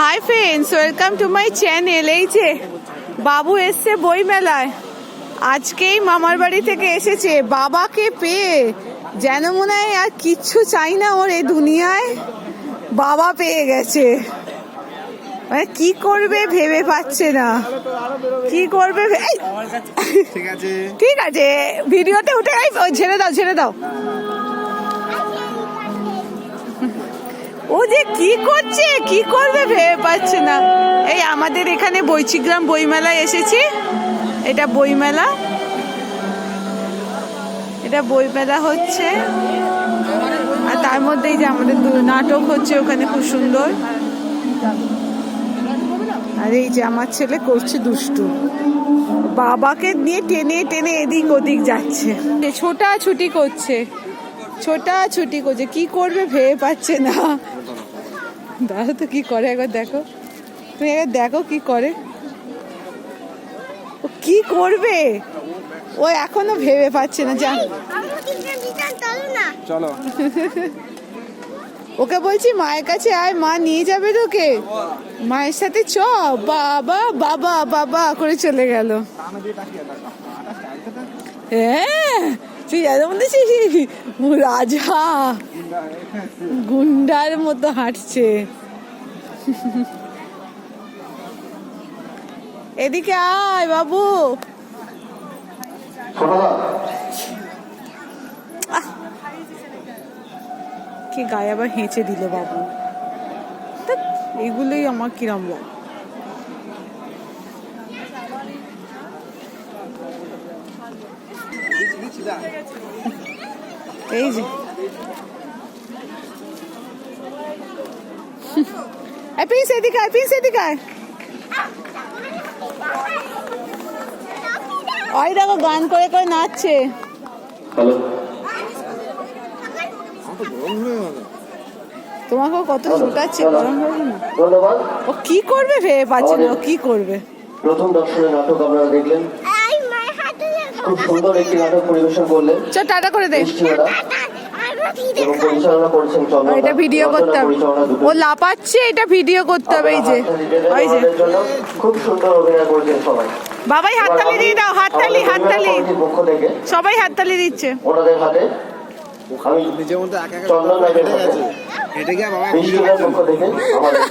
Hi friends welcome to my channel এই যে বাবু এসছে বই মেলায় আজকেই মামার বাড়ি থেকে এসেছে। বাবাকে পেয়ে যেন মনে হয় আর কিচ্ছু চাই না ওর এই দুনিয়ায়। বাবা পেয়ে গেছে। মানে কি করবে ভেবে পাচ্ছে না। কি করবে ঠিক আছে। ভিডিওতে উঠে ছেড়ে দাও ছেড়ে দাও। ও যে কি করছে? কি করবে ভেবে পাচ্ছে না। এই আমাদের এখানে বৈচিগ্রাম বইমেলায় এসেছি। এটা বইমেলা। এটা বইমেলা হচ্ছে। আর তার মধ্যেই যে আমাদের নাটক হচ্ছে, ওখানে খুব সুন্দর। আর এই যে আমার ছেলে করছে দুষ্টু। বাবাকে নিয়ে টেনে টেনে এদিক ওদিক যাচ্ছে। ছোটা ছুটি করছে। ছোটা ছুটি করছে। কি করবে ভেবে পাচ্ছে না। দাঁড়ো তো কি করে? একবার দেখো। তুমি একবার দেখো কি করে। ও কি করবে? ও এখনও ভেবে পাচ্ছে না যা। চলো। ওকে বলছি, মায়ের কাছে আয়, মা নিয়ে যাবে তোকে। মায়ের সাথে চ, বাবা বাবা বাবা করে চলে গেল। হ্যাঁ তুই রাজা গুন্ডার মতো হাঁটছে। এদিকে আয় বাবু। কি গায়ে আবার হেঁচে দিল বাবু। ধ্যাৎ, এগুলোই আমার কিরম লাগে এই যে। প্রিন্স এদিকে আয় প্রিন্স এদিকে আয়। ওই দেখো গান করে করে নাচছে। তোমাকেও কত ছুটাচ্ছে গরম হবে না? ধন্যবাদ। ও কি করবে ভেবে পাচ্ছে না ও কি করবে? প্রথম দর্শনের নাটক আপনারা দেখলেন। খুব সুন্দর একটি নাটক পরিবেশন করলেন। চ টাটা করে দে। এটা ভিডিও করতে হবে ও লাপাচ্ছে এটা ভিডিও করতে হবে এই যে। ওই যে। খুব সুন্দর অভিনয় করেছেন সবাই। বাবাই হাততালি দিয়ে দাও হাততালি হাততালি। সবাই হাততালি দিচ্ছে। ওনাদের হাতে আমি নিজের মধ্যে একা একা চন্দন নাগের গেছে। হেঁটে গিয়ে বাবা বৃষ্টিবেলার পক্ষ থেকে আমাদের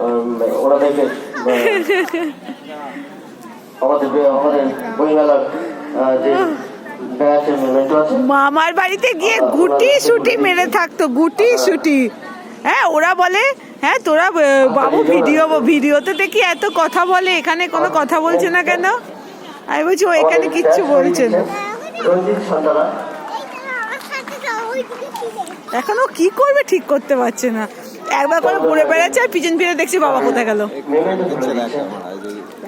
উম, ওনাদেরকে আমাদের আমাদের বইমেলার যে ব্যাচের মেমেন্টো আছে। মামার বাড়িতে গিয়ে গুটি সুটি মেরে থাকতো গুটি সুটি হ্যাঁ ওরা বলে হ্যাঁ তোরা বাবু ভিডিও ভিডিওতে দেখি এত কথা বলে এখানে কোনো কথা বলছে না কেন? আমি বলছি ও এখানে কিচ্ছু বলছে না। এখন ও কি করবে ঠিক করতে পারছে না। একবার করে ঘুরে বেড়াচ্ছে আর পিছন ফিরে দেখছি বাবা কোথায় গেল।